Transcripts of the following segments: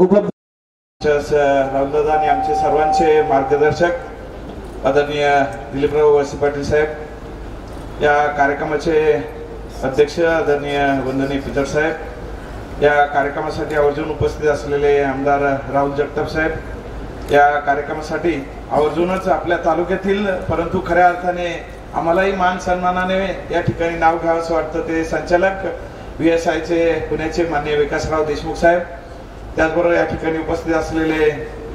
उपलब्ध रामदादा आणि आमचे सर्वांचे मार्गदर्शक आदरणीय दिलीपराव वळसे पाटील साहेब या कार्यक्रमाचे अध्यक्ष आदरणीय वंदनी पितर साहेब या कार्यक्रमासाठी आवर्जून उपस्थित असलेले आमदार राहुल जगताप साहेब या कार्यक्रमासाठी आवर्जूनच आपल्या तालुक्यातील परंतु खऱ्या अर्थाने आम्हालाही मान सन्मानाने या ठिकाणी नाव घ्यावं असं वाटतं. ते संचालक व्ही एस आयचे पुण्याचे माननीय विकासराव देशमुख साहेब त्याचबरोबर या ठिकाणी उपस्थित असलेले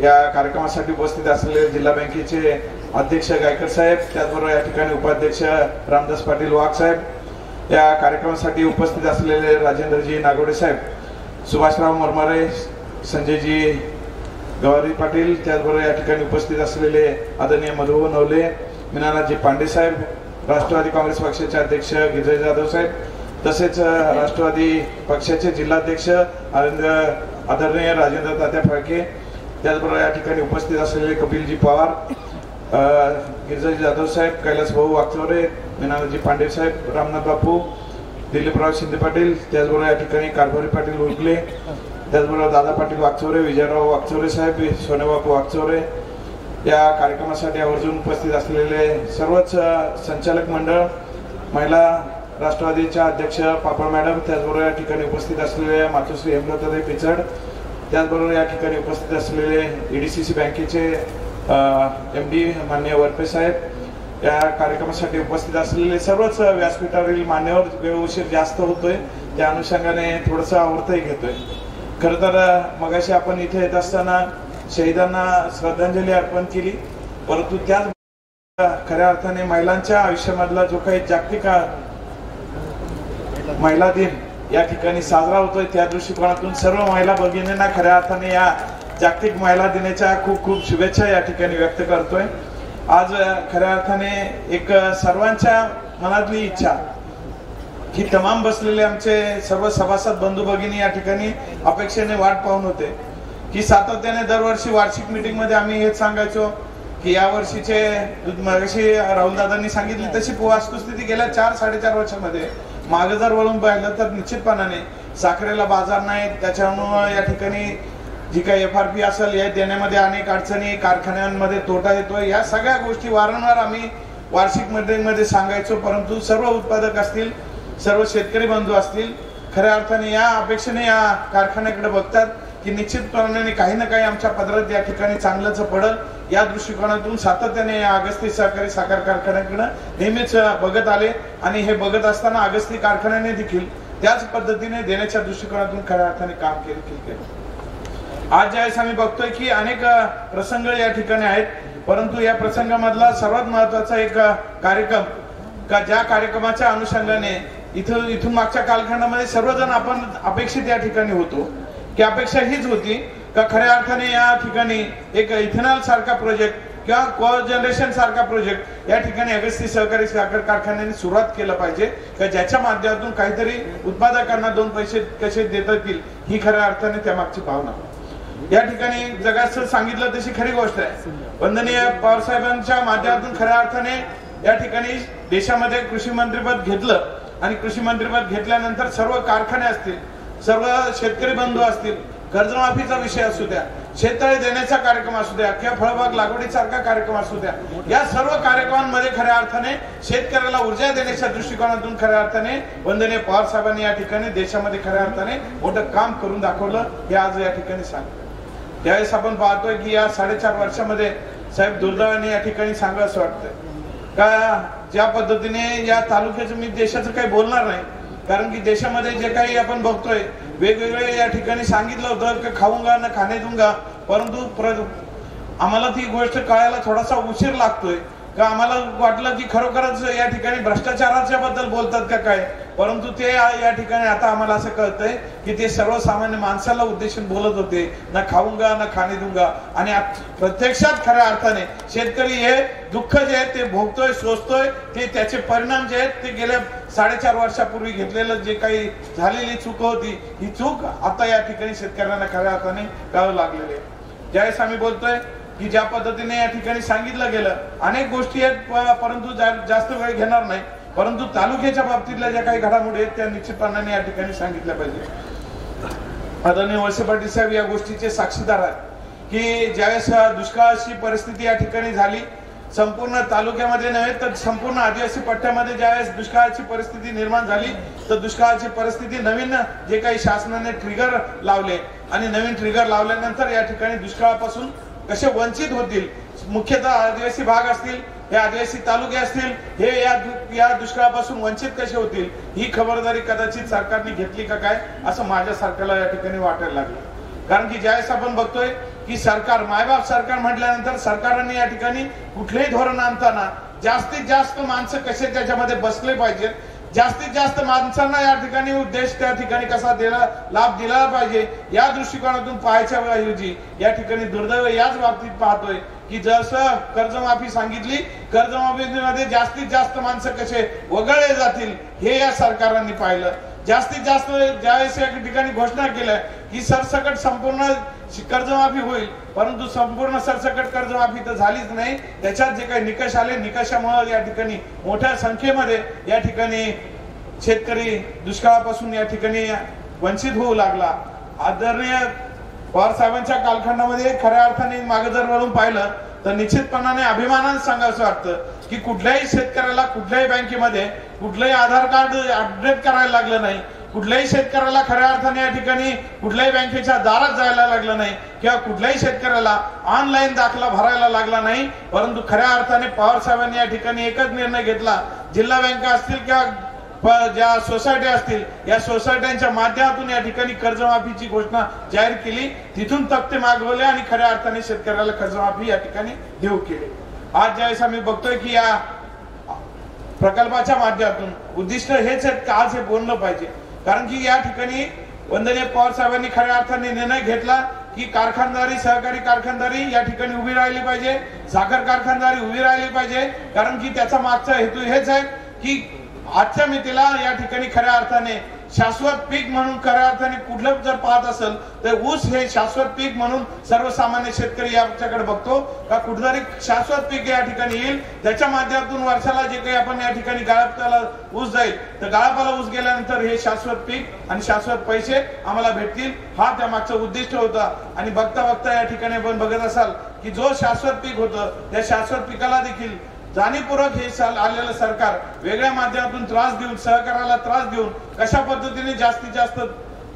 या कार्यक्रमासाठी उपस्थित असलेले जिल्हा बँकेचे अध्यक्ष गायकर साहेब त्याचबरोबर या ठिकाणी उपाध्यक्ष रामदास पाटील वाघ साहेब या कार्यक्रमासाठी उपस्थित असलेले राजेंद्रजी नागोडे साहेब सुभाषराव मरमारे संजयजी गवारी पाटील त्याचबरोबर या ठिकाणी उपस्थित असलेले आदरणीय मधुभाऊ नवले मीनानाथजी पांडे साहेब राष्ट्रवादी काँग्रेस पक्षाचे अध्यक्ष गिरीश जाधव साहेब तसेच राष्ट्रवादी पक्षाचे जिल्हाध्यक्ष आनंद आदरणीय राजेंद्र तात्या फाळके त्याचबरोबर या ठिकाणी उपस्थित असलेले कपिलजी पवार गिरजाजी जाधव साहेब कैलास भाऊ वागचौरे मीनानाथजी पांडे साहेब रामनाथ बापू दिलीपराव शिंदे पाटील त्याचबरोबर या ठिकाणी कारभारी पाटील उरले त्याचबरोबर दादा पाटील वागचौरे विजयराव वागचौरे साहेब सोनेबापू वागचौरे या कार्यक्रमासाठी आवर्जून उपस्थित असलेले सर्वच संचालक मंडळ महिला राष्ट्रवादीच्या अध्यक्ष पापड मॅडम त्याचबरोबर या ठिकाणी उपस्थित असलेले मातोश्री हेमलताई पिचड त्याचबरोबर या ठिकाणी उपस्थित असलेले ईडीसीसी बँकेचे एम डी मान्य वरपे साहेब या कार्यक्रमासाठी उपस्थित असलेले सर्वच व्यासपीठावरील मान्यवर वेळ उशीर जास्त होतोय. त्या अनुषंगाने थोडंसं आवडतही घेतोय. खरं तर मगाशी आपण इथे येत असताना शहीदांना श्रद्धांजली अर्पण केली. परंतु त्याच खऱ्या अर्थाने महिलांच्या आयुष्यामधला जो काही जागतिक महिला दिन या ठिकाणी साजरा होतोय. त्या दृष्टिकोनातून सर्व महिला भगिनींना खऱ्या अर्थाने या जागतिक महिला दिनाच्या खूप खूप शुभेच्छा या ठिकाणी व्यक्त करतोय. आज खऱ्या अर्थाने एक सर्वांच्या मनातली इच्छा की तमाम बसलेले आमचे सर्व सभासद बंधू भगिनी या ठिकाणी अपेक्षेने वाट पाहून होते. की सातत्याने दरवर्षी वार्षिक मीटिंगमध्ये आम्ही हेच सांगायचो की या वर्षीचे राहुल दादांनी सांगितली तशी वास्तुस्थिती गेल्या चार साडेचार वर्षामध्ये मागे जर वळून पाहिलं तर निश्चितपणाने साखरेला बाजार नाही. त्याच्यामुळं या ठिकाणी जी काही एफ आर पी असेल या देण्यामध्ये अनेक अडचणी कारखान्यांमध्ये तोटा येतो. या सगळ्या गोष्टी वारंवार आम्ही वार्षिक मीटिंगमध्ये सांगायचो परंतु सर्व उत्पादक असतील सर्व शेतकरी बंधू असतील खऱ्या अर्थाने या अपेक्षेने या कारखान्याकडे बघतात की निश्चितपणाने काही ना काही आमच्या पदरात या ठिकाणी चांगलंच पडल. या दृष्टिकोनातून सातत्याने अगस्ती सहकारी साखर कारखान्याकडे नेहमीच बघत आले. आणि हे बघत असताना अगस्ती कारखान्याने देखील त्याच पद्धतीने देण्याच्या दृष्टिकोनातून खऱ्या अर्थाने काम केलं आज ज्यावेळेस आम्ही बघतोय की अनेक प्रसंग या ठिकाणी आहेत. परंतु या प्रसंगामधला सर्वात महत्त्वाचा एक कार्यक्रम का ज्या कार्यक्रमाच्या अनुषंगाने इथं इथून मागच्या कालखंडामध्ये सर्वजण आपण अपेक्षित या ठिकाणी होतो. की अपेक्षा हीच होती का खऱ्या अर्थाने या ठिकाणी एक इथेनॉल सारखा प्रोजेक्ट किंवा को जनरेशन सारखा प्रोजेक्ट या ठिकाणी अगस्ती सहकारी साखर कारखान्याने सुरुवात केलं पाहिजे. का ज्याच्या माध्यमातून काहीतरी उत्पादकांना दोन पैसे कसे देता येतील ही खऱ्या अर्थाने त्या मागची भावना. या ठिकाणी जगाचं सांगितलं तशी खरी गोष्ट आहे. वंदनीय पवारसाहेबांच्या माध्यमातून खऱ्या अर्थाने या ठिकाणी देशामध्ये कृषी मंत्रीपद घेतलं आणि कृषी मंत्रीपद घेतल्यानंतर सर्व कारखाने असतील सर्व शेतकरी बंधू असतील कर्जमाफीचा विषय असू द्या शेततळे देण्याचा कार्यक्रम असू द्या किंवा फळबाग लागवडीसारखा कार्यक्रम असू द्या या सर्व कार्यक्रमांमध्ये खऱ्या अर्थाने शेतकऱ्याला ऊर्जा देण्याच्या दृष्टिकोनातून खऱ्या अर्थाने वंदनीय पवार साहेबांनी या ठिकाणी देशामध्ये खऱ्या अर्थाने मोठं काम करून दाखवलं हे आज या ठिकाणी सांगतो. त्यावेळेस आपण पाहतोय की या साडेचार वर्षामध्ये साहेब दुर्दैवाने या ठिकाणी सांगा असं वाटतंय. का ज्या पद्धतीने या तालुक्याचं मी देशाचं काही बोलणार नाही कारण की देशामध्ये जे काही आपण बघतोय वेगवेगळे या ठिकाणी सांगितलं होतं की खाऊंगा ना खाणे दूंगा परंतु प्र आम्हाला ती गोष्ट कळायला थोडासा उशीर लागतोय. का आम्हाला वाटलं की खरोखरच या ठिकाणी भ्रष्टाचाराच्या बद्दल बोलतात का काय? परंतु ते या ठिकाणी आता आम्हाला असं कळतंय की ते सर्वसामान्य माणसाला उद्देशून बोलत होते ना खाऊंगा ना खाणे दूंगा. आणि प्रत्यक्षात खऱ्या अर्थाने शेतकरी हे दुःख जे आहे ते भोगतोय सोसतोय ते त्याचे परिणाम जे आहेत ते गेल्या साडेचार वर्षापूर्वी घेतलेलं जे काही झालेली चूक होती ही चूक आता या ठिकाणी शेतकऱ्यांना खऱ्या अर्थाने करावं लागलेली आहे. ज्यावेळेस आम्ही बोलतोय की ज्या पद्धतीने या ठिकाणी सांगितलं गेलं अनेक गोष्टी आहेत परंतु जास्त वेळ घेणार नाही. परंतु तालुक्याच्या बाबतीतल्या ज्या काही घडामोडी आहेत त्या निश्चितपणाने या ठिकाणी सांगितल्या पाहिजे आदरणीय वळसे पाटील साहेब या गोष्टीचे साक्षीदार आहेत की ज्यावेळेस दुष्काळाची परिस्थिती या ठिकाणी झाली संपूर्ण तालुक्यामध्ये नव्हे तर संपूर्ण आदिवासी पट्ट्यामध्ये ज्यावेळेस दुष्काळाची परिस्थिती निर्माण झाली तर दुष्काळाची परिस्थिती नवीन जे काही शासनाने ट्रिगर लावले आणि नवीन ट्रिगर लावल्यानंतर या ठिकाणी दुष्काळापासून कसे वंचित होतील मुख्यतः आदिवासी भाग असतील हे आदिवासी तालुके असतील हे या या दुष्काळापासून वंचित कसे होतील ही खबरदारी कदाचित सरकारने घेतली का काय असं माझ्या सरकारला या ठिकाणी वाटायला लागलं. कारण की ज्यावेळेस आपण बघतोय की सरकार मायबाप सरकार म्हटल्यानंतर सरकारने या ठिकाणी कुठलेही धोरण आणताना जास्तीत जास्त माणसं कसे त्याच्यामध्ये बसले पाहिजेत जास्तीत जास्त माणसांना या ठिकाणी उद्देश त्या ठिकाणी कसा दिला लाभ दिला पाहिजे या दृष्टिकोनातून पाहायच्या ऐवजी या ठिकाणी दुर्दैव याच बाबतीत पाहतोय की जसं कर्जमाफी सांगितली कर्जमाफीमध्ये जास्तीत जास्त माणसं कसे वगळले जातील हे या सरकारांनी पाहिलं. जास्तीत जास्त ज्यावेळेस या ठिकाणी घोषणा केल्या की सरसकट संपूर्ण कर्जमाफी होईल परंतु संपूर्ण सरसकट कर्जमाफी तर झालीच नाही. त्याच्यात जे काही निकष आले निकषामुळे या ठिकाणी मोठ्या संख्येमध्ये या ठिकाणी शेतकरी दुष्काळापासून या ठिकाणी वंचित होऊ लागला. आदरणीय पवार साहेबांच्या कालखंडामध्ये खऱ्या अर्थाने मागे जर वळून पाहिलं तर निश्चितपणाने अभिमानानं सांगावं वाटतं की कुठल्याही शेतकऱ्याला कुठल्याही बँकेमध्ये कुठलंही आधार कार्ड अपडेट करायला लागलं नाही कुठल्याही शेतकऱ्याला खऱ्या अर्थाने या ठिकाणी कुठल्याही बँकेच्या दारात जायला लागलं नाही किंवा कुठल्याही शेतकऱ्याला ऑनलाईन दाखला भरायला लागला नाही परंतु खऱ्या अर्थाने पवार साहेबांनी या ठिकाणी एकच निर्णय घेतला जिल्हा बँका असतील किंवा ज्या सोसायट्या असतील या सोसायट्यांच्या माध्यमातून या ठिकाणी कर्जमाफीची घोषणा जाहीर केली तिथून तक्ते मागवले आणि खऱ्या अर्थाने शेतकऱ्याला कर्जमाफी या ठिकाणी देऊ केली. आज ज्यावेळेस आम्ही बघतोय की या प्रकल्पाच्या माध्यमातून उद्दिष्ट हेच आहेत का आज हे बोललं पाहिजे. कारण की या ठिकाणी वंदनीय पवार साहेबांनी खऱ्या अर्थाने निर्णय घेतला की कारखानदारी सहकारी कारखानदारी या ठिकाणी उभी राहिली पाहिजे साखर कारखानदारी उभी राहिली पाहिजे. कारण की त्याचा मागचा हेतू हेच आहे की आजच्या मितीला या ठिकाणी खऱ्या अर्थाने शाश्वत पीक म्हणून खऱ्या अर्थाने कुठलं जर पाहत असेल तर ऊस हे शाश्वत पीक म्हणून सर्वसामान्य शेतकरी याच्याकडे बघतो. का कुठतरी शाश्वत पीक या ठिकाणी येईल त्याच्या माध्यमातून वर्षाला जे काही आपण या ठिकाणी गाळपाला ऊस जाईल तर गाळपाला ऊस गेल्यानंतर हे शाश्वत पीक आणि शाश्वत पैसे आम्हाला भेटतील. हा त्या मागचा उद्दिष्ट होता. आणि बघता बघता या ठिकाणी आपण बघत असाल की जो शाश्वत पीक होतं त्या शाश्वत पिकाला देखील जाणीवपूर्वक हे आलेलं सरकार वेगळ्या माध्यमातून त्रास देऊन सहकाराला त्रास देऊन कशा पद्धतीने जास्तीत जास्त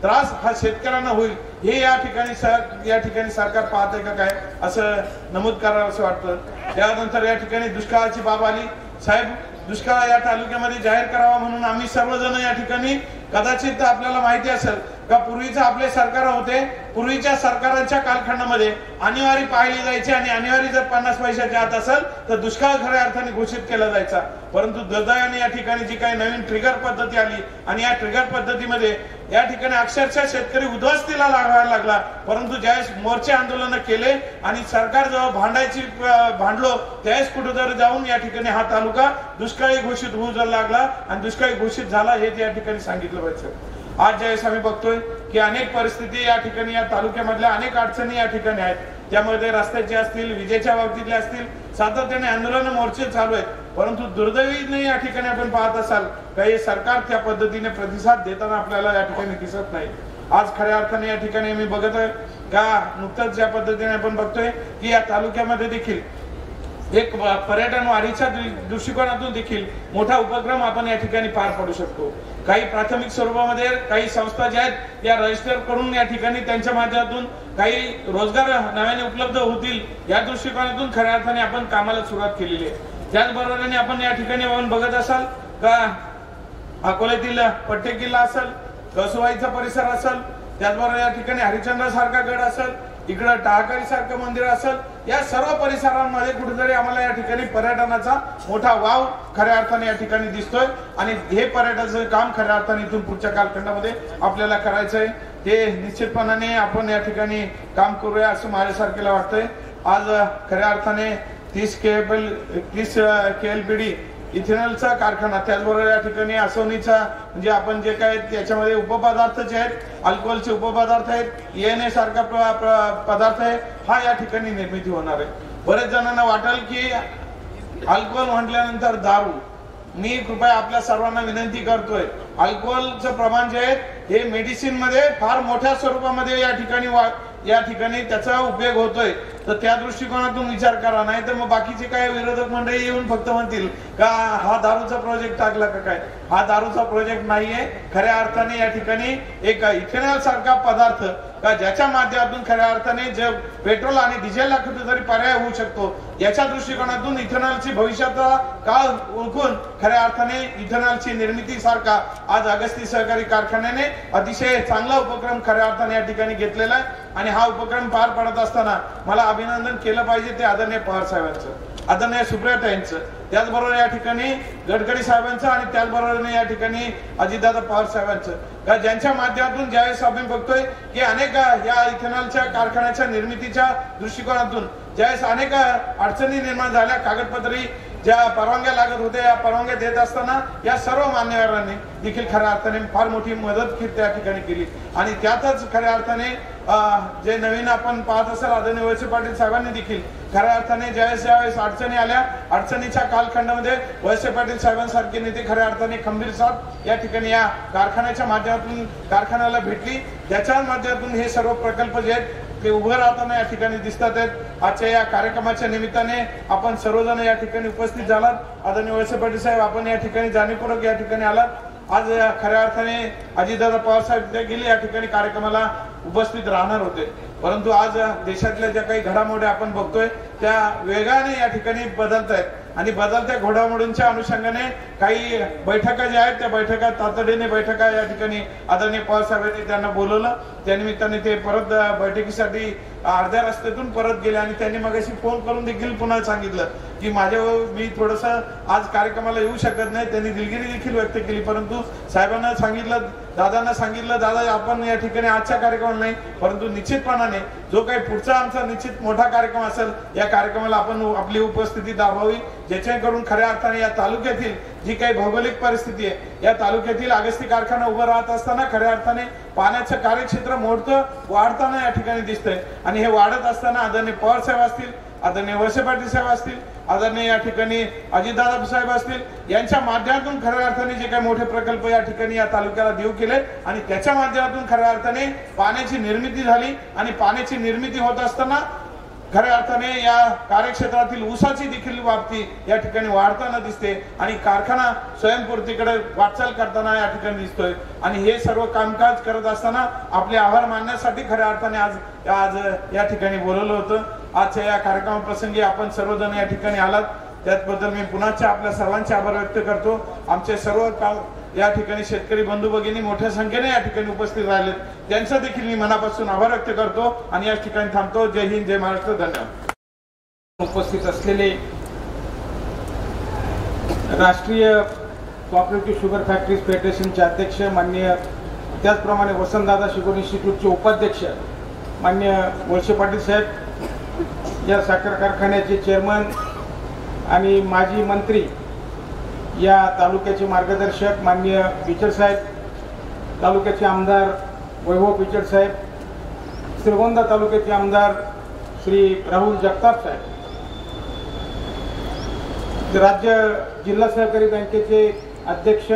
त्रास हा शेतकऱ्यांना होईल हे या ठिकाणी या ठिकाणी सरकार पाहत आहे का काय? असं नमूद करावं असं वाटतं. त्यानंतर या ठिकाणी दुष्काळाची बाब आली. साहेब दुष्काळ या तालुक्यामध्ये जाहीर करावा म्हणून आम्ही सर्वजण या ठिकाणी कदाचित आपल्याला माहिती असेल का पूर्वीचे आपले सरकार होते? पूर्वीच्या सरकारांच्या कालखंडामध्ये अनिवार्य पाहिली जायची आणि अनिवार्य जर पन्नास पैशाच्या आत असेल तर दुष्काळ खऱ्या अर्थाने घोषित केला जायचा. परंतु दुर्दैवाने या ठिकाणी जी काही नवीन ट्रिगर पद्धती आली आणि या ट्रिगर पद्धतीमध्ये या ठिकाणी अक्षरशः शेतकरी उद्ध्वस्तीला लागायला लागला. परंतु ज्यावेळेस मोर्चे आंदोलन केले आणि सरकार जेव्हा भांडायची भांडलो त्यावेळेस कुठेतरी जाऊन या ठिकाणी हा तालुका दुष्काळी घोषित होऊ लागला आणि दुष्काळी घोषित झाला हे या ठिकाणी सांगितलं पाहिजे. आज ज्यावेळेस आम्ही बघतोय की अनेक परिस्थिती या ठिकाणी या तालुक्यामधल्या अनेक अडचणी या ठिकाणी आहेत. त्यामध्ये रस्त्याचे असतील विजेच्या बाबतीतल्या असतील सातत्याने आंदोलन मोर्चे चालू आहेत. परंतु दुर्दैवीने या ठिकाणी आपण पाहत असाल काही सरकार त्या पद्धतीने प्रतिसाद देताना आपल्याला या ठिकाणी दिसत नाही. आज खऱ्या अर्थाने या ठिकाणी मी बघत आहे का नुकतंच ज्या पद्धतीने आपण बघतोय की या तालुक्यामध्ये देखील एक पर्यटन वाढीच्या दृष्टिकोनातून देखील मोठा उपक्रम आपण या ठिकाणी पार पाडू शकतो. काही प्राथमिक स्वरूपामध्ये काही संस्था ज्या आहेत त्या रजिस्टर करून या ठिकाणी त्यांच्या माध्यमातून काही रोजगार नव्याने उपलब्ध होतील या दृष्टिकोनातून खऱ्या अर्थाने आपण कामाला सुरुवात केलेली आहे. त्याचबरोबरीने आपण या ठिकाणी आपण बघत असाल का अकोल्यातील पट्टे किल्ला असेल कसुबाईचा परिसर असेल त्याचबरोबर या ठिकाणी हरिचंद्र सारखा गड असेल इकडं टाळकारी सारखं मंदिर असेल या सर्व परिसरांमध्ये कुठेतरी आम्हाला या ठिकाणी पर्यटनाचा मोठा वाव खऱ्या अर्थाने या ठिकाणी दिसतोय. आणि हे पर्यटनाचं काम खऱ्या अर्थाने इथून पुढच्या कालखंडामध्ये आपल्याला करायचं आहे ते निश्चितपणाने आपण या ठिकाणी काम करूया असं माझ्यासारखेला वाटतंय. आज खऱ्या अर्थाने तीस के तीस के एल पी डी इथेनॉलचा कारखाना त्याचबरोबर या ठिकाणी असवणीचा म्हणजे आपण जे काय त्याच्यामध्ये उपपदार्थ जे आहेत अल्कोहोलचे उपपदार्थ आहेत एन ए सारखा पदार्थ आहे हा या ठिकाणी निर्मिती होणार आहे. बरेच जणांना वाटेल की अल्कोहोल म्हटल्यानंतर दारू. मी कृपया आपल्या सर्वांना विनंती करतोय अल्कोहोलचं प्रमाण जे आहे हे मेडिसिनमध्ये फार मोठ्या स्वरूपामध्ये या ठिकाणी वा या ठिकाणी त्याचा उपयोग होतोय. तर त्या दृष्टिकोनातून विचार करा. नाही तर मग बाकीचे काय विरोधक मंडळी येऊन फक्त म्हणतील का हा दारूचा प्रोजेक्ट टाकला का काय? हा दारूचा प्रोजेक्ट नाहीये. खऱ्या अर्थाने या ठिकाणी एक इथेनॉल सारखा पदार्थ का ज्याच्या माध्यमातून खऱ्या अर्थाने जे पेट्रोल आणि डिझेलला कुठेतरी पर्याय होऊ शकतो याच्या दृष्टिकोनातून इथेनॉलची भविष्याचा काळ ओळखून खऱ्या अर्थाने इथेनॉलची निर्मिती सारखा आज अगस्ती सहकारी कारखान्याने अतिशय चांगला उपक्रम खऱ्या अर्थाने या ठिकाणी घेतलेला आहे. आणि हा उपक्रम पार पडत असताना मला अभिनंदन केलं पाहिजे ते आदरणीय पवार साहेबांचं आदरणीय सुप्रियाताईंचं त्याचबरोबर या ठिकाणी गडकरी साहेबांचं आणि त्याचबरोबर या ठिकाणी अजितदादा पवार साहेबांचं. का ज्यांच्या माध्यमातून ज्यावेळेस आपण बघतोय की अनेक या इथेनॉलच्या कारखान्याच्या निर्मितीच्या दृष्टिकोनातून ज्यावेळेस अनेक अडचणी निर्माण झाल्या कागदपत्री ज्या परवानग्या लागत होत्या या परवानग्या देत असताना या सर्व मान्यवरांनी देखील खऱ्या अर्थाने फार मोठी मदत त्या ठिकाणी केली. आणि त्यातच खऱ्या अर्थाने जे नवीन आपण पाहत असाल आदरणीय वळसे पाटील साहेबांनी देखील खऱ्या अर्थाने ज्यावेळेस ज्यावेळेस अडचणी आल्या अडचणीच्या कालखंडामध्ये वळसे पाटील साहेबांसारखे नेते खऱ्या अर्थाने खंबीर साथ या ठिकाणी या कारखान्याच्या माध्यमातून कारखान्याला भेटली. ज्याच्या माध्यमातून हे सर्व प्रकल्प जे आहेत ते उभं राहताना या ठिकाणी दिसतात आहेत. आजच्या या कार्यक्रमाच्या निमित्ताने आपण सर्वजण या ठिकाणी उपस्थित झालात. आदरणीय वळसे पाटील साहेब आपण या ठिकाणी जाणीवपूर्वक या ठिकाणी आलात. आज खऱ्या अर्थाने अजितदादा पवारसाहेब गेले या ठिकाणी कार्यक्रमाला उपस्थित राहणार होते. परंतु आज देशातल्या ज्या काही घडामोडी आपण बघतोय त्या वेगाने या ठिकाणी बदलत आहेत आणि बदलत्या घोडामोडींच्या अनुषंगाने काही बैठका ज्या आहेत त्या बैठका तातडीने बैठका या ठिकाणी आदरणीय पवारसाहेबांनी त्यांना बोलवलं. त्या निमित्ताने ते परत बैठकीसाठी अर्ध्या रस्त्यातून परत गेले आणि त्यांनी मग फोन करून देखील पुन्हा सांगितलं. की माझ्या मी थोडस आज कार्यक्रमाला येऊ शकत नाही त्यांनी दिलगिरी देखील व्यक्त केली. परंतु साहेबांना सांगितलं दादांना सांगितलं दादा आपण या ठिकाणी आजच्या कार्यक्रमाला नाही परंतु निश्चितपणाने जो काही पुढचा आमचा निश्चित मोठा कार्यक्रम असेल या कार्यक्रमाला आपण आपली उपस्थिती दाबावी ज्याच्याकडून खऱ्या अर्थाने या तालुक्यातील जी काही भौगोलिक परिस्थिती आहे या तालुक्यातील अगस्ती कारखाना उभं राहत असताना खऱ्या अर्थाने पाण्याचं कार्यक्षेत्र मोठं वाढताना या ठिकाणी दिसतंय. आणि हे वाढत असताना आदरणीय पवार साहेब असतील आदरणीय वळसे पाटील साहेब असतील आदरणीय या ठिकाणी अजितदादा साहेब असतील यांच्या माध्यमातून खऱ्या अर्थाने जे काही मोठे प्रकल्प या ठिकाणी या तालुक्याला देऊ केले आणि त्याच्या माध्यमातून खऱ्या अर्थाने पाण्याची निर्मिती झाली आणि पाण्याची निर्मिती होत असताना खऱ्या अर्थाने या कार्यक्षेत्रातील ऊसाची देखील बाबती या ठिकाणी वाढताना दिसते आणि कारखाना स्वयंपूर्तीकडे वाटचाल करताना या ठिकाणी दिसतोय. आणि हे सर्व कामकाज करत असताना आपले आभार मानण्यासाठी खऱ्या अर्थाने आज आज या ठिकाणी बोलवलं होतं. आजच्या या कार्यक्रमाप्रसंगी आपण सर्वजण या ठिकाणी आलात. त्याचबद्दल मी पुन्हा आपल्या सर्वांचे आभार व्यक्त करतो. आमचे सर्व या ठिकाणी शेतकरी बंधू भगिनी मोठ्या संख्येने या ठिकाणी उपस्थित राहिले त्यांचा देखील मी मनापासून आभार व्यक्त करतो आणि या ठिकाणी थांबतो. जय हिंद जय महाराष्ट्र. धन्यवाद. उपस्थित असलेले राष्ट्रीय कॉपरेटिव्ह शुगर फॅक्टरीज फेडरेशनचे अध्यक्ष मान्य त्याचप्रमाणे वसंतदादा शुगर इन्स्टिट्यूटचे उपाध्यक्ष मान्य वळसे पाटील साहेब या साखर कारखान्याचे चेअरमन आणि माजी मंत्री या तालुक्याचे मार्गदर्शक माननीय पिचड साहेब तालुक्याचे आमदार वैभव पिचड साहेब श्रीगोंदा तालुक्याचे आमदार श्री राहुल जगताप साहेब. राज्य जिल्हा सहकारी बँकेचे अध्यक्ष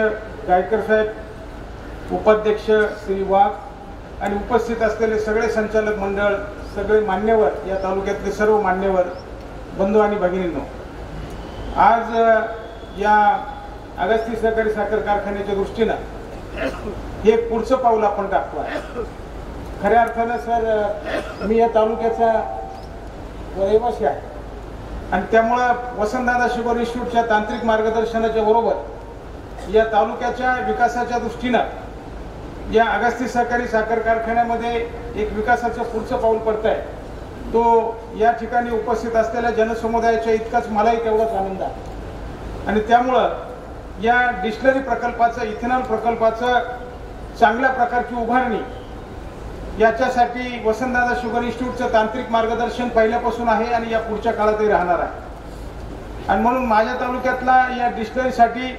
गायकर साहेब उपाध्यक्ष श्री वाघ आणि उपस्थित असलेले सगळे संचालक मंडळ सगळे मान्यवर या तालुक्यातले सर्व मान्यवर बंधू आणि भगिनींनो. आज या अगस्ती सहकारी साखर कारखान्याच्या दृष्टीनं हे पुढचं पाऊल आपण टाकतो आहे खऱ्या अर्थानं सर मी या तालुक्याचा रहिवासी आहे. आणि त्यामुळं वसंतदादा शुगर इन्स्टिट्यूटच्या तांत्रिक मार्गदर्शनाच्या बरोबर या तालुक्याच्या विकासाच्या दृष्टीनं या अगस्ती सहकारी साखर कारखान्यामध्ये एक विकासाचं पुढचं पाऊल पडत आहे तो या ठिकाणी उपस्थित असलेल्या जनसमुदायाच्या इतकाच मलाही तेवढाच आनंद आहे. आणि त्यामुळं या डिस्टलरी प्रकल्पाचं इथेनॉल प्रकल्पाचं चांगल्या प्रकारची उभारणी याच्यासाठी वसंतदादा शुगर इन्स्टिट्यूटचं तांत्रिक मार्गदर्शन पहिल्यापासून आहे आणि या पुढच्या काळातही राहणार आहे. आणि म्हणून माझ्या तालुक्यातला या डिस्टलरीसाठी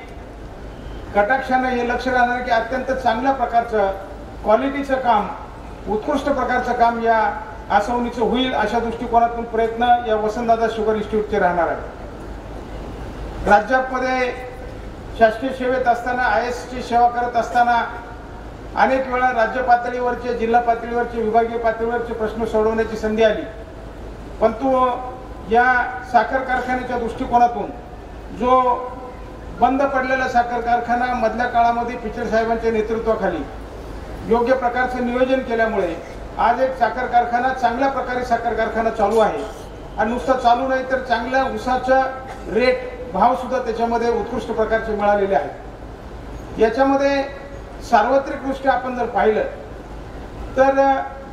कटाक्षानं हे लक्ष राहणार की अत्यंत चांगल्या प्रकारचं क्वालिटीचं काम उत्कृष्ट प्रकारचं काम या आसवणीचं होईल अशा दृष्टिकोनातून प्रयत्न या वसंतदादा शुगर इन्स्टिट्यूटचे राहणार आहे राज्यामध्ये शासकीय सेवेत असताना आय एसची सेवा करत असताना अनेक वेळा राज्य पातळीवरचे जिल्हा पातळीवरचे विभागीय पातळीवरचे प्रश्न सोडवण्याची संधी आली. परंतु या साखर कारखान्याच्या दृष्टिकोनातून जो बंद पडलेला साखर कारखाना मधल्या काळामध्ये पिचर साहेबांच्या नेतृत्वाखाली योग्य प्रकारचं नियोजन केल्यामुळे आज एक साखर कारखाना चांगल्या प्रकारे साखर कारखाना चालू आहे. आणि नुसतं चालू नाही तर चांगल्या उसाचा रेट भाव सुद्धा त्याच्यामध्ये उत्कृष्ट प्रकारचे मिळालेले आहेत. याच्यामध्ये सार्वत्रिकदृष्ट्या आपण जर पाहिलं तर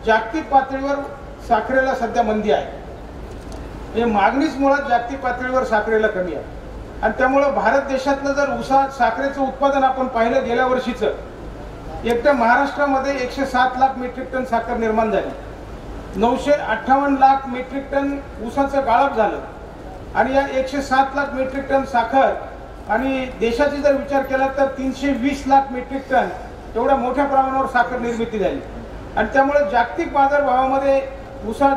जागतिक पातळीवर साखरेला सध्या मंदी आहे. हे मागणीच मुळात जागतिक पातळीवर साखरेला कमी आहे. आणि त्यामुळं भारत देशातलं जर उसा साखरेचं उत्पादन आपण पाहिलं गेल्या वर्षीचं एकट्या महाराष्ट्रामध्ये एकशे सात लाख मेट्रिक टन साखर निर्माण झाली. नऊशे अठ्ठावन्न लाख मेट्रिक टन ऊसाचं गाळप झालं. आणि या एकशे सात लाख मेट्रिक टन साखर आणि देशाची जर विचार केला तर तीनशे वीस लाख मेट्रिक टन एवढ्या मोठ्या प्रमाणावर साखर निर्मिती झाली. आणि त्यामुळे जागतिक बाजारभावामध्ये उसा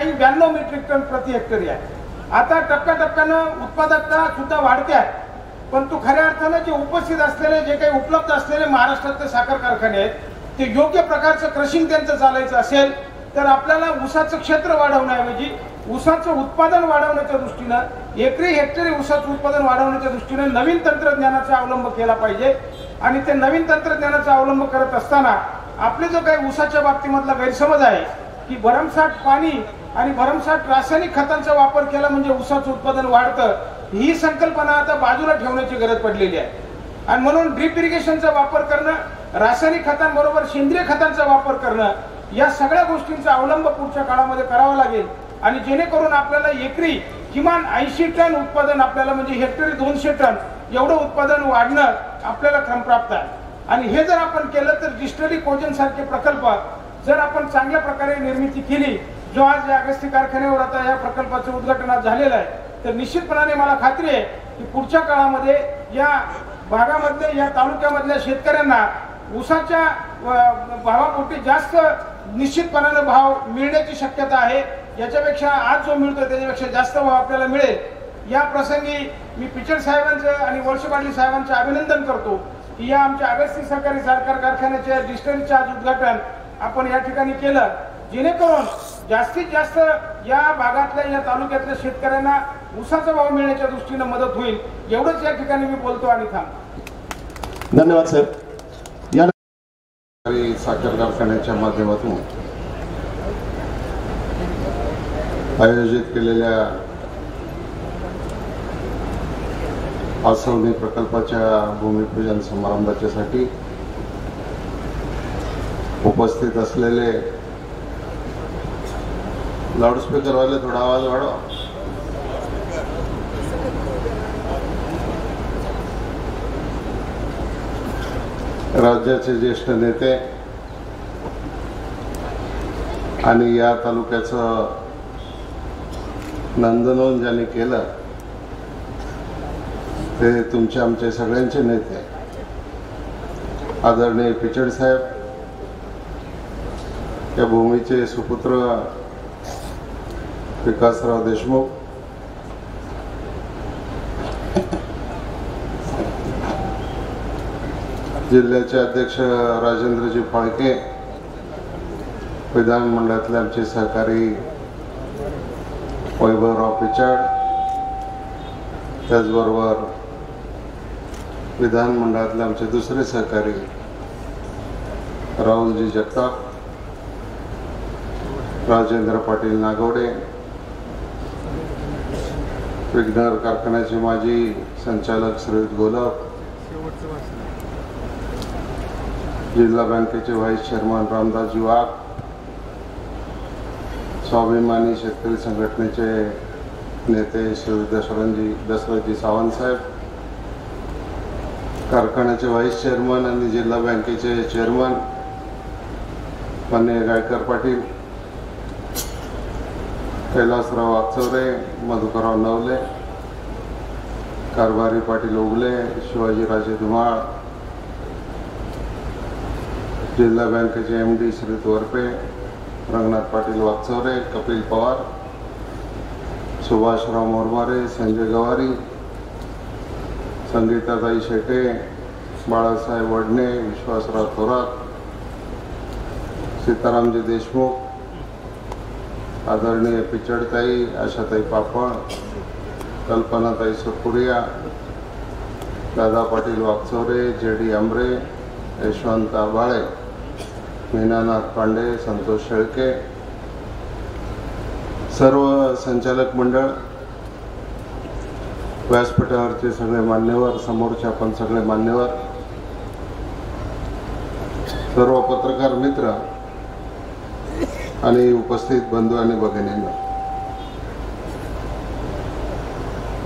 ब्याण्णव मेट्रिक टन प्रति हेक्टरी आहे. आता टप्प्याटप्प्यानं उत्पादकता सुद्धा वाढते आहे परंतु खऱ्या अर्थानं जे उपस्थित असलेले जे काही उपलब्ध असलेले महाराष्ट्रातले साखर कारखाने आहेत ते योग्य प्रकारचं क्रशिंग त्यांचं चालायचं असेल तर आपल्याला ऊसाचं क्षेत्र वाढवण्याऐवजी ऊसाचं उत्पादन वाढवण्याच्या दृष्टीनं एकरी हेक्टरी ऊसाचं उत्पादन वाढवण्याच्या दृष्टीनं नवीन तंत्रज्ञानाचा अवलंब केला पाहिजे. आणि ते नवीन तंत्रज्ञानाचा अवलंब करत असताना आपले जो काही ऊसाच्या बाबतीमधला गैरसमज आहे की भरमसाठ पाणी आणि भरमसाठ रासायनिक खतांचा वापर केला म्हणजे ऊसाचं उत्पादन वाढतं ही संकल्पना आता बाजूला ठेवण्याची गरज पडलेली आहे. आणि म्हणून ड्रीप इरिगेशनचा वापर करणं रासायनिक खतांबरोबर सेंद्रिय खतांचा वापर करणं या सगळ्या गोष्टींचा अवलंब पुढच्या काळामध्ये करावा लागेल. आणि जेणेकरून आपल्याला एकरी किमान ऐंशी टन उत्पादन आपल्याला म्हणजे हेक्टरी दोनशे टन एवढं उत्पादन वाढणं आपल्याला क्रमप्राप्त आहे. आणि हे जर आपण केलं तर डिस्टरी कोजन सारखे प्रकल्प जर आपण चांगल्या प्रकारे निर्मिती केली जो आज या अगस्ती कारखान्यावर आता या प्रकल्पाचं उद्घाटन आज झालेलं आहे तर निश्चितपणाने मला खात्री आहे की पुढच्या काळामध्ये या भागामध्ये या तालुक्यामधल्या शेतकऱ्यांना ऊसाच्या भावापोटी जास्त निश्चितपणानं भाव मिळण्याची शक्यता आहे. याच्यापेक्षा आज जो मिळतो त्याच्यापेक्षा जास्त भाव आपल्याला मिळेल. या प्रसंगी मी पिचड साहेबांचं आणि वळसे पाटील साहेबांचं अभिनंदन करतो की या आमच्या अगस्ती सहकारी साखर कारखान्याच्या डिस्टरीचं आज उद्घाटन आपण या ठिकाणी केलं. जेणेकरून जास्तीत जास्त या भागातल्या या तालुक्यातल्या शेतकऱ्यांना ऊसाचा भाव मिळण्याच्या दृष्टीनं मदत होईल एवढंच या ठिकाणी मी बोलतो आणि थांब धन्यवाद साहेब या सरकारी साखर कारखान्याच्या माध्यमातून आयोजित केलेल्या आसवणी प्रकल्पाच्या भूमिपूजन समारंभाच्यासाठी उपस्थित असलेले लाऊडस्पीकरवाले थोडा आवाज वाढवा राज्याचे ज्येष्ठ नेते आणि या तालुक्याचं नंदनवन ज्यांनी केलं ते तुमचे आमचे सगळ्यांचे नेते. आदरणीय पिचड साहेब या भूमीचे सुपुत्र विकासराव देशमुख. जिल्ह्याचे अध्यक्ष राजेंद्रजी फाळके. विधानमंडळातले आमचे सहकारी वैभवराव पिचाड त्याचबरोबर विधानमंडळातले आमचे दुसरे सहकारी राहुलजी जगताप राजेंद्र पाटील नागवडे. विघ्नर कारखान्याचे माजी संचालक श्रीयुत गोलक जिल्हा बँकेचे व्हाईस चेअरमन रामदासजी वाघ स्वाभिमानी शेतकरी संघटनेचे नेते श्री दशरथजी दशरथजी सावंत साहेब कारखान्याचे व्हाईस चेअरमन आणि जिल्हा बँकेचे चेअरमन मान्य गायकर पाटील कैलासराव आचवरे मधुकरराव नवले कारभारी पाटील उगले शिवाजीराजे धुमाळ जिल्हा बँकेचे एम डी श्री तोरपे रंगनाथ पाटील वाचवरे कपिल पवार सुभाषराव मोरमारे संजय गवारी संगीताताई शेटे बाळासाहेब वडणे विश्वासराव थोरात सीतारामजी देशमुख आदरणीय पिचडताई आशाताई पापड कल्पनाताई सुपुरिया दादा पाटील वाकचोरे जे डी आंबरे यशवंत आबाळे मीनानाथ पांडे संतोष शेळके सर्व संचालक मंडळ व्यासपीठावरचे सगळे मान्यवर समोरचे आपण सगळे मान्यवर सर्व पत्रकार मित्र आणि उपस्थित बंधू आणि भगिनींना.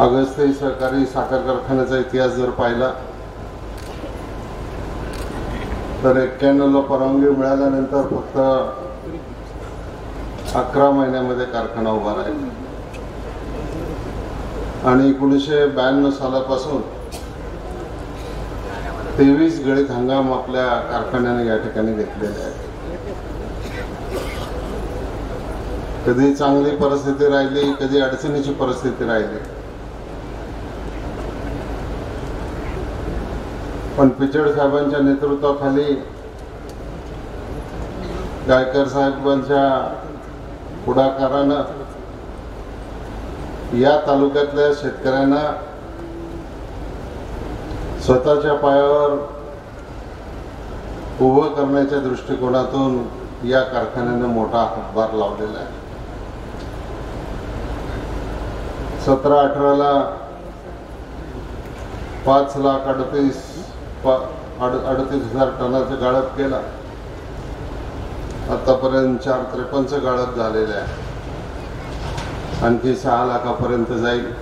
अगस्ती सहकारी साखर कारखान्याचा इतिहास जर पाहिला तर एक्क्याण्णवला परवानगी मिळाल्यानंतर फक्त अकरा महिन्यामध्ये कारखाना उभा राहील. आणि एकोणीसशे ब्याण्णव सालापासून तेवीस गळीत हंगाम आपल्या कारखान्याने या ठिकाणी घेतलेले आहेत. कधी चांगली परिस्थिती राहिली कधी अडचणीची परिस्थिती राहिली. पण पिचड साहेबांच्या नेतृत्वाखाली गायकर साहेबांच्या पुढाकारानं या तालुक्यातल्या शेतकऱ्यांना स्वतःच्या पायावर उभं करण्याच्या दृष्टिकोनातून या कारखान्याने मोठा हातभार लावलेला आहे. सतरा अठराला पाच लाख अडतीस प- अड अडतीस हजार टनाचं गाळप केला. आतापर्यंत चार त्रेपन्नचं गाळप झालेलं आहे. आणखी सहा लाखापर्यंत जाईल.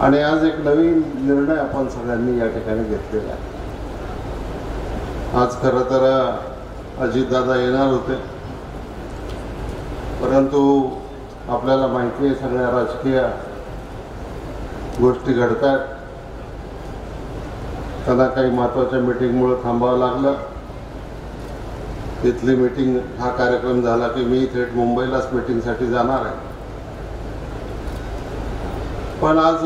आणि आज एक नवीन निर्णय आपण सगळ्यांनी या ठिकाणी घेतलेला आहे. आज खरं तर अजितदादा येणार होते. परंतु आपल्याला माहिती आहे सगळ्या राजकीय गोष्टी घडतात. त्यांना काही महत्त्वाच्या मिटिंगमुळं थांबावं लागलं. तिथली मीटिंग हा कार्यक्रम झाला की मी थेट मुंबईलाच मीटिंगसाठी जाणार आहे. पण आज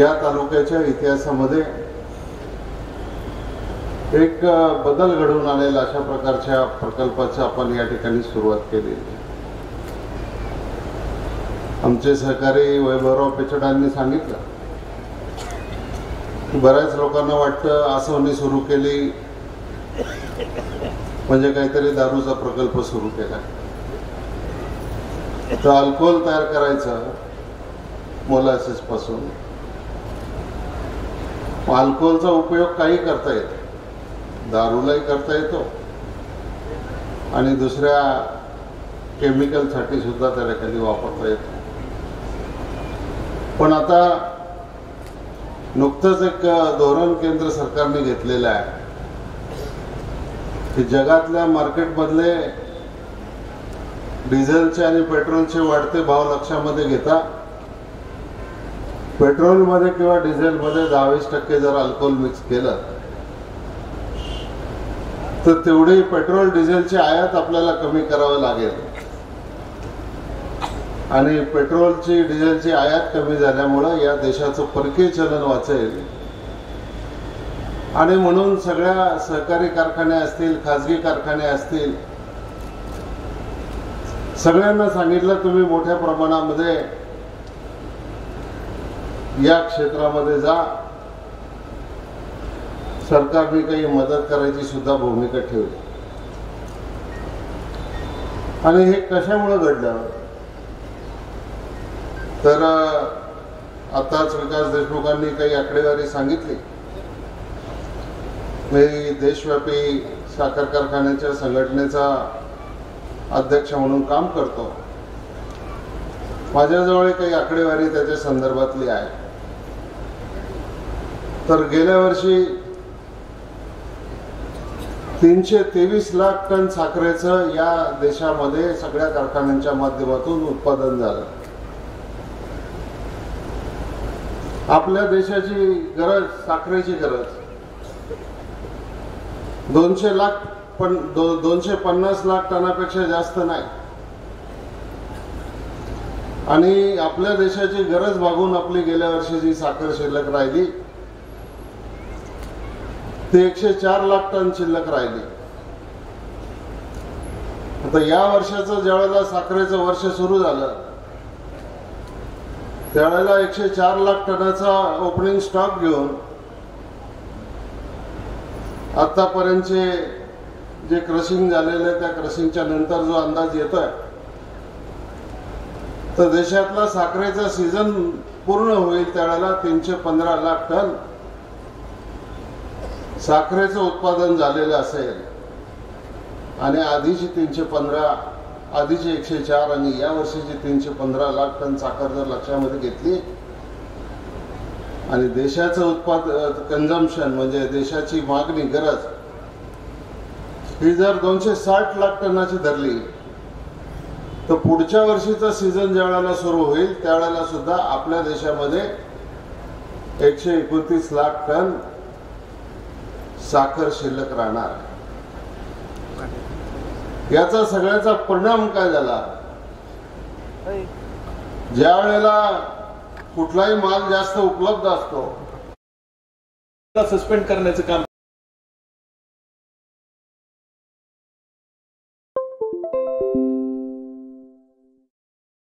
या तालुक्याच्या इतिहासामध्ये एक बदल घडवून आलेला अशा प्रकारच्या प्रकल्पाचं आपण या ठिकाणी सुरुवात केली आमचे सहकारी वैभवराव पिचडांनी सांगितलं. की बऱ्याच लोकांना वाटतं आसवणी सुरू केली. म्हणजे काहीतरी दारूचा प्रकल्प सुरू केला. तर अल्कोहोल तयार करायचं मोलासिसपासून. अल्कोहोलचा उपयोग काही करता येतो. दारूलाही करता येतो. आणि दुसऱ्या केमिकलसाठी सुद्धा त्याला कधी वापरता येतो पण आता नुकतंच एक धोरण केंद्र सरकारने घेतलेलं आहे. की जगातल्या मार्केटमधले डिझेलचे आणि पेट्रोलचे वाढते भाव लक्षामध्ये घेता पेट्रोलमध्ये किंवा डिझेलमध्ये दहावीस टक्के जर अल्कोहोल मिक्स केलं तर तेवढी पेट्रोल डिझेलची आयात आपल्याला कमी करावं लागेल. आणि पेट्रोलची डिझेलची आयात कमी झाल्यामुळं या देशाचं परकीय चलन वाचेल. आणि म्हणून सगळ्या सहकारी कारखाने असतील खाजगी कारखाने असतील सगळ्यांना सांगितलं तुम्ही मोठ्या प्रमाणामध्ये या क्षेत्रामध्ये जा. सरकारने काही मदत करायची सुद्धा भूमिका ठेवली. आणि हे कशामुळे घडलं? तर आताच विकास देशमुखांनी काही आकडेवारी सांगितली. मी देशव्यापी साखर कारखान्याच्या संघटनेचा अध्यक्ष म्हणून काम करतो. माझ्याजवळ काही आकडेवारी त्याच्या संदर्भातली आहे. तर गेल्या वर्षी तीनशे तेवीस लाख टन साखरेचं या देशामध्ये सगळ्या कारखान्यांच्या माध्यमातून उत्पादन झालं. आपल्या देशाची गरज साखरेची गरज. दोनशे लाख पण दो, दोनशे पन्नास लाख टनापेक्षा जास्त नाही. आणि आपल्या देशाची गरज भागून आपली गेल्या वर्षी जी साखर शिल्लक राहिली ती एकशे चार लाख टन शिल्लक राहिली. आता या वर्षाचं ज्यावेळेला साखरेचं वर्ष सुरू झालं त्यावेळेला एकशे चार लाख टनाचा ओपनिंग स्टॉक घेऊन आतापर्यंतचे जे क्रशिंग झालेले त्या क्रशिंगच्या नंतर जो अंदाज येतोय तर देशातला साखरेचा सीझन पूर्ण होईल त्यावेळेला तीनशे पंधरा लाख टन साखरेचं उत्पादन झालेलं असेल. आणि आधीची तीनशे पंधरा आधीचे एकशे चार आणि या वर्षीची तीनशे पंधरा लाख टन साखर जर लक्षामध्ये घेतली आणि देशाचं उत्पाद कन्झम्पशन म्हणजे देशाची मागणी गरज ही जर दोनशे साठ लाख टनाची धरली तर पुढच्या वर्षीचा सीझन ज्या वेळेला सुरू होईल त्यावेळेला सुद्धा आपल्या देशामध्ये एकशे एकोणतीस लाख टन साखर शिल्लक राहणार याचा सगळ्याचा परिणाम काय झाला? ज्या वेळेला कुठलाही माल जास्त उपलब्ध असतो सस्पेंड करण्याचं काम